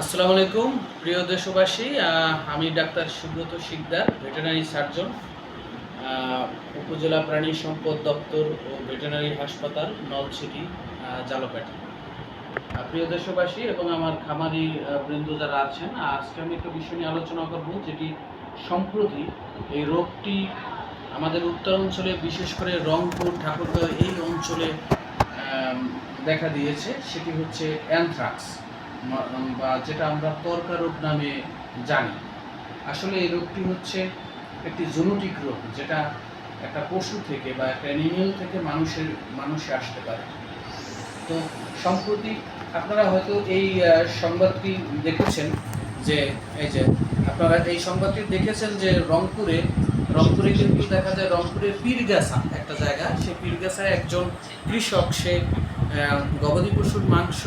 আসসালামু আলাইকুম প্রিয় দেশবাসী। আমি doctor Subrata Sikdar veterinary surgeon উপজেলা প্রাণী সম্পদ দপ্তর ও ভেটেরিনারি হাসপাতাল নলছিটি আহ, জালপেটা প্রিয় দেশবাসী এবং আমার খামারি বৃন্দ যারা আছেন আজকে আমি একটা বিষয় নিয়ে আলোচনা করব যেটি সম্প্রতি এই রোগটি আমাদের উত্তর অঞ্চলে বিশেষ করে রংপুর ঠাকুরগাঁও এই অঞ্চলে দেখা দিয়েছে সেটি হচ্ছে অ্যানথ্রাক্স। বা যেটা আমরা তর্কা রোগ নামে জানি। আসলে এই রোগটি হচ্ছে একটি জেনেটিক রোগ, যেটা একটা পশু থেকে বা একটা অ্যানিমেল থেকে মানুষের, মানুষে আসতে পারে। তো সম্প্রতি আপনারা হয়তো এই সংবাদটি দেখেছেন যে, এই যে, আপনারা এই সংবাদটি দেখেছেন যে রংপুরে রংপুরে কিন্তু দেখা যায় রংপুরের পীরগাছা একটা জায়গা। সে পীরগাছায় একজন কৃষক, সে গবাদি পশুর মাংস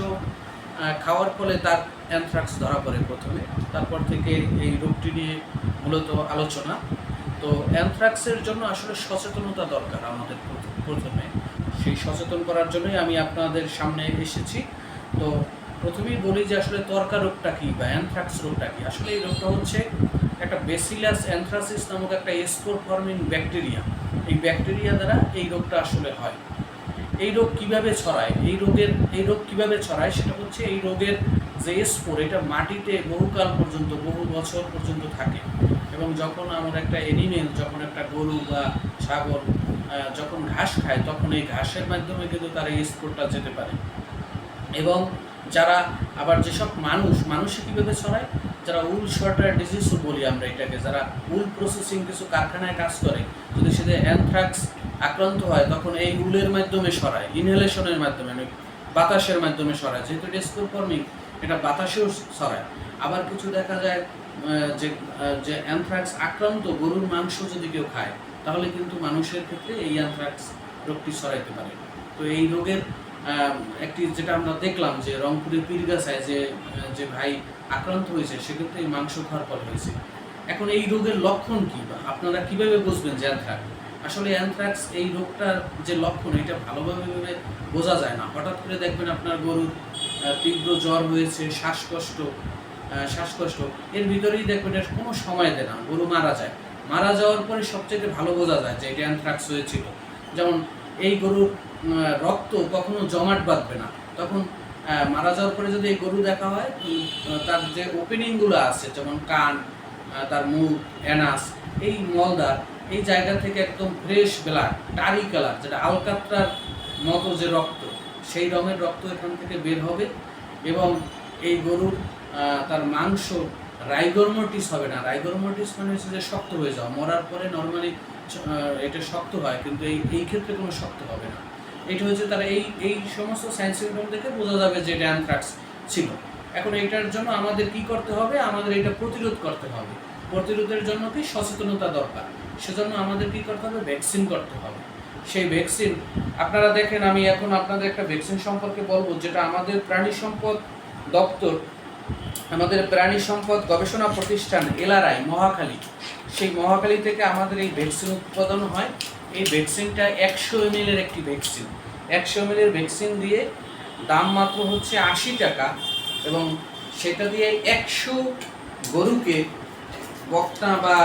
খাওয়ার ফলে তার অ্যানথ্রাক্স ধরা পড়ে প্রথমে। তারপর থেকে এই রোগটি নিয়ে মূলত আলোচনা। তো অ্যানথ্রাক্সের জন্য আসলে সচেতনতা দরকার আমাদের প্রথমে। সেই সচেতন করার জন্যই আমি আপনাদের সামনে এসেছি। তো প্রথমেই বলি যে আসলে তর্কা রোগটা কী বা অ্যানথ্রাক্স রোগটা কী? আসলে এই রোগটা হচ্ছে একটা বেসিলাস অ্যানথ্রাসিস নামক একটা স্পোর ফর্মিং ব্যাকটেরিয়া এই ব্যাকটেরিয়া দ্বারা এই রোগটা আসলে হয়। এই রোগ কীভাবে ছড়ায়? এই রোগের, এই রোগ কীভাবে ছড়ায়? সেটা হচ্ছে এই রোগের যে স্পোর এটা মাটিতে বহুকাল পর্যন্ত, বহু বছর পর্যন্ত থাকে। এবং যখন আমার একটা এনিমেল যখন একটা গরু বা ছাগল যখন ঘাস খায়, তখন এই ঘাসের মাধ্যমে কিন্তু তার এই স্পোরটা যেতে পারে। এবং যারা আবার যেসব মানুষ, মানুষে কীভাবে ছড়ায়? যারা উল শর্টার ডিজিজও বলি আমরা এটাকে, যারা উল প্রসেসিং কিছু কারখানায় কাজ করে, যদি সেটা অ্যানথ্রাক্স আক্রান্ত হয়, তখন এই উলের মাধ্যমে সরায় ইনহেলেশনের মাধ্যমে বাতাসের মাধ্যমে সরায়। যেহেতু এটা ফর্মিং এটা বাতাসেও সরায়। আবার কিছু দেখা যায় যে যে অ্যানথ্রাক্স আক্রান্ত গরুর মাংস যদি কেউ খায়, তাহলে কিন্তু মানুষের ক্ষেত্রে এই অ্যানথ্রাক্স রোগটি ছড়াইতে পারে। তো এই রোগের একটি যেটা আমরা দেখলাম যে রংপুরের পীরগাছায় যে যে ভাই আক্রান্ত হয়েছে, সেক্ষেত্রে মাংস খাওয়ার ফল হয়েছে। এখন এই রোগের লক্ষণ কি? আপনারা কীভাবে বুঝবেন যে অ্যানথ্রাক্স আসলে অ্যানথ্রাক্স এই রোগটার যে লক্ষণ, এটা ভালোভাবে ভাবে বোঝা যায় না। হঠাৎ করে দেখবেন আপনার গরুর তীব্র জ্বর হয়েছে, শ্বাসকষ্ট শ্বাসকষ্ট। এর ভিতরেই দেখবেন এর কোনো সময় দেয় না, গরু মারা যায়। মারা যাওয়ার পরে সবচেয়ে ভালো বোঝা যায় যে এটা অ্যানথ্রাক্স হয়েছিল। যেমন এই গরুর রক্ত কখনো জমাট বাঁধবে না। তখন মারা যাওয়ার পরে যদি এই গরু দেখা হয় তার যে ওপেনিংগুলো আছে, যেমন কান তার মুখ অ্যানাস এই মলদার এই জায়গা থেকে একদম ফ্রেশ ব্লাড টারি কালার যেটা আলকাত্রার মতো যে রক্ত, সেই রঙের রক্ত এখান থেকে বের হবে। এবং এই গরুর তার মাংস রাইগরমোটিস হবে না। রাইগরমোটিস মানে হচ্ছে যে শক্ত হয়ে যাওয়া। মরার পরে নর্মালি এটা শক্ত হয়, কিন্তু এই এই ক্ষেত্রে কোনো শক্ত হবে না। এটা হচ্ছে তারা এই এই সমস্ত সায়েন্স সিমটম দেখে বোঝা যাবে যে এটা অ্যানথ্রাক্স ছিল। এখন এটার জন্য আমাদের কি করতে হবে? আমাদের এটা প্রতিরোধ করতে হবে। প্রতিরোধের জন্য কি সচেতনতা দরকার। সেজন্য আমাদের কি করতে হবে? ভ্যাকসিন করতে হবে। সেই ভ্যাকসিন আপনারা দেখেন, আমি এখন আপনাদের একটা ভ্যাকসিন সম্পর্কে বলব, যেটা আমাদের প্রাণী সম্পদ দপ্তর, আমাদের প্রাণী সম্পদ গবেষণা প্রতিষ্ঠান, এলআরআই, মহাখালী, সেই মহাখালী থেকে আমাদের এই ভ্যাকসিন উৎপাদন হয়। এই ভ্যাকসিনটা একশো এম এর একটি ভ্যাকসিন একশো এম এর ভ্যাকসিন দিয়ে দাম মাত্র হচ্ছে আশি টাকা এবং সেটা দিয়ে একশো গরুকে বকনা বা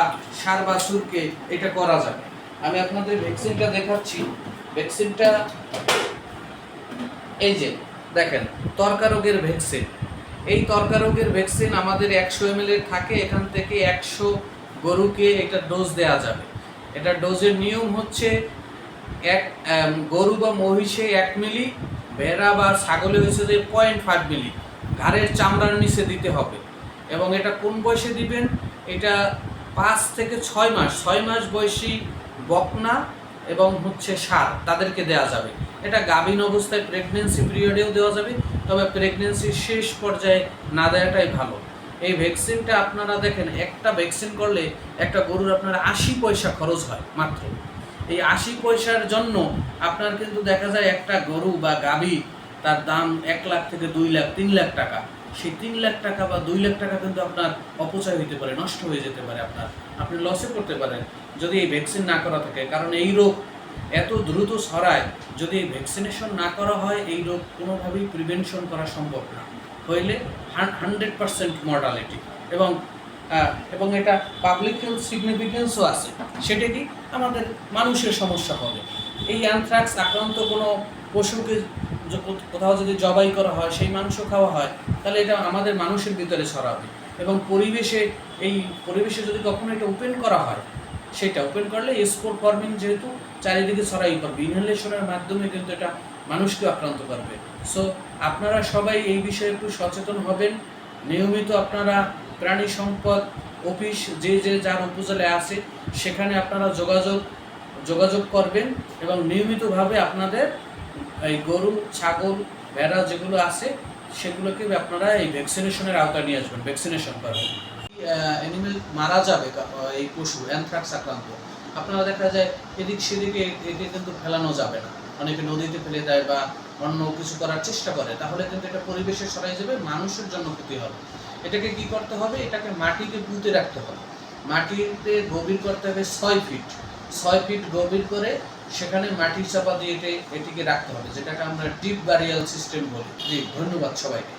সার বা সুরকে এটা করা যাবে। আমি আপনাদের ভ্যাকসিনটা দেখাচ্ছি। ভ্যাকসিনটা এই যে, দেখেন, তর্কারোগের ভ্যাকসিন। এই তর্কারোগের ভ্যাকসিন আমাদের একশো এম থাকে, এখান থেকে একশো গরুকে এটা ডোজ দেওয়া যাবে। এটা ডোজের নিয়ম হচ্ছে এক গরু বা মহিষে এক মিলি, ভেড়া বা ছাগলে হচ্ছে যে পয়েন্ট ফাইভ মিলি। ঘাড়ের চামড়ার নিচে দিতে হবে। এবং এটা কোন বয়সে দিবেন? এটা পাঁচ থেকে ছয় মাস ছয় মাস বয়সী বকনা এবং হচ্ছে সার তাদেরকে দেওয়া যাবে। এটা গাভীন অবস্থায় প্রেগনেন্সি পিরিয়ডেও দেওয়া যাবে, তবে প্রেগনেন্সির শেষ পর্যায়ে না দেওয়াটাই ভালো। এই ভ্যাকসিনটা আপনারা দেখেন, একটা ভ্যাকসিন করলে একটা গরুর আপনার আশি পয়সা খরচ হয় মাত্র। এই আশি পয়সার জন্য আপনার কিন্তু দেখা যায় একটা গরু বা গাভী তার দাম এক লাখ থেকে দুই লাখ, তিন লাখ টাকা। সেই তিন লাখ টাকা বা দুই লাখ টাকা কিন্তু আপনার অপচয় হতে পারে, নষ্ট হয়ে যেতে পারে আপনার। আপনি লসে করতে পারেন, যদি এই ভ্যাকসিন না করা থাকে। কারণ এই রোগ এত দ্রুত ছড়ায়, যদি এই ভ্যাকসিনেশন না করা হয়, এই রোগ কোনোভাবেই প্রিভেনশন করা সম্ভব না। হইলে হান্ড্রেড পার্সেন্ট মর্টালিটি এবং এবং এটা পাবলিক হেলথ সিগনিফিকেন্সও আছে। সেটা কি? আমাদের মানুষের সমস্যা হবে। এই অ্যানথ্রাক্স আক্রান্ত কোনো পশুকে কোথাও যদি জবাই করা হয়, সেই মাংস খাওয়া হয়, তাহলে এটা আমাদের মানুষের ভিতরে ছড়াবে। এবং পরিবেশে এই পরিবেশে যদি কখনো এটা ওপেন করা হয়, সেটা ওপেন করলে স্পোর ফর্মিং যেহেতু চারিদিকে ছড়াই করবে ইনহেলেশনের মাধ্যমে কিন্তু এটা মানুষকে আক্রান্ত করবে। সো আপনারা সবাই এই বিষয়ে একটু সচেতন হবেন। নিয়মিত আপনারা প্রাণী সম্পদ অফিস যে যে যার উপজেলায় আছে, সেখানে আপনারা যোগাযোগ যোগাযোগ করবেন এবং নিয়মিতভাবে আপনাদের এই গরু, ছাগল, ভেড়া যেগুলো আছে, সেগুলোকে আপনারা এই ভ্যাকসিনেশনের আওতায় নিয়ে আসবেন ভ্যাকসিনেশন করবেন অ্যানিমেল মারা যাবে এই পশু অ্যানথ্রাক্স আক্রান্ত। আপনারা দেখা যায় এদিক সেদিকে একে কিন্তু ফেলানো যাবে না। অনেকে নদীতে ফেলে দেয় বা অন্য কিছু করার চেষ্টা করে, তাহলে কিন্তু এটা পরিবেশে সরাই যাবে, মানুষের জন্য ক্ষতি হবে। এটাকে কি করতে হবে? এটাকে মাটিকে পুঁতে রাখতে হবে। মাটিতে গভীর করতে হবে ছয় ফিট ছয় ফিট গভীর করে সেখানে মাটির চাপা দিয়ে এটিকে রাখতে হবে, যেটাকে আমরা ডিপ বারিয়াল সিস্টেম বলি। জি, ধন্যবাদ সবাইকে।